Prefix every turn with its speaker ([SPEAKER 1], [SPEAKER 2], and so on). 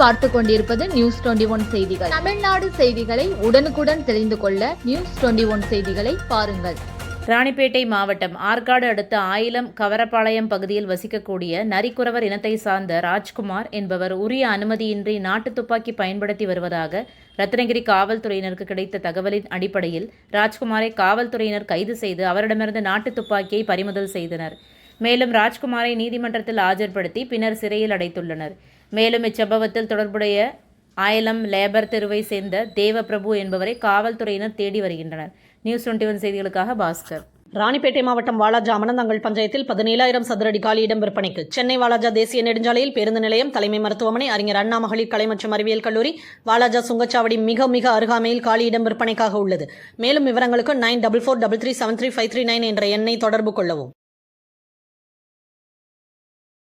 [SPEAKER 1] பார்த்து கொண்டிருப்பது news twenty one செய்திகள். தமிழ்நாடு செய்திகளை உடனுக்குடன் தெரிந்து கொள்ள நியூஸ் டுவெண்டி ஒன் செய்திகளை பாருங்கள்.
[SPEAKER 2] ராணிப்பேட்டை மாவட்டம் ஆற்காடு அடுத்த ஆயிலம் கவரப்பாளையம் பகுதியில் வசிக்கக்கூடிய நரிக்குறவர் இனத்தை சார்ந்த ராஜ்குமார் என்பவர் உரிய அனுமதியின்றி நாட்டு துப்பாக்கி பயன்படுத்தி வருவதாக ரத்னகிரி காவல்துறையினருக்கு கிடைத்த தகவலின் அடிப்படையில் ராஜ்குமாரை காவல்துறையினர் கைது செய்து அவரிடமிருந்து நாட்டு துப்பாக்கியை பறிமுதல் செய்தனர். மேலும் ராஜ்குமாரை நீதிமன்றத்தில் ஆஜர்படுத்தி பின்னர் சிறையில் அடைத்துள்ளனர். மேலும் இச்சம்பவத்தில் தொடர்புடைய ஆயலம் லேபர் தெருவை சேர்ந்த தேவபிரபு என்பவரை காவல்துறையினர் தேடி வருகின்றனர். நியூஸ் டுவெண்ட்டி ஒன் செய்திகளுக்காக பாஸ்கர்.
[SPEAKER 3] ராணிப்பேட்டை மாவட்டம் வாலாஜா அமனந்தங்கள் பஞ்சாயத்தில் பதினேழாயிரம் சதுரடி காலியிடம் விற்பனைக்கு. சென்னை வாலாஜா தேசிய நெடுஞ்சாலையில் பேருந்து நிலையம் தலைமை மருத்துவமனை அறிஞர் அண்ணா மகளிர் கலை மற்றும் அறிவியல் கல்லூரி வாலாஜா சுங்கச்சாவடி மிக மிக அருகாமையில் காலியிடம் விற்பனைக்காக உள்ளது. மேலும் விவரங்களுக்கு nine double four double three seven three five three nine என்ற எண்ணை தொடர்பு கொள்ளவும்.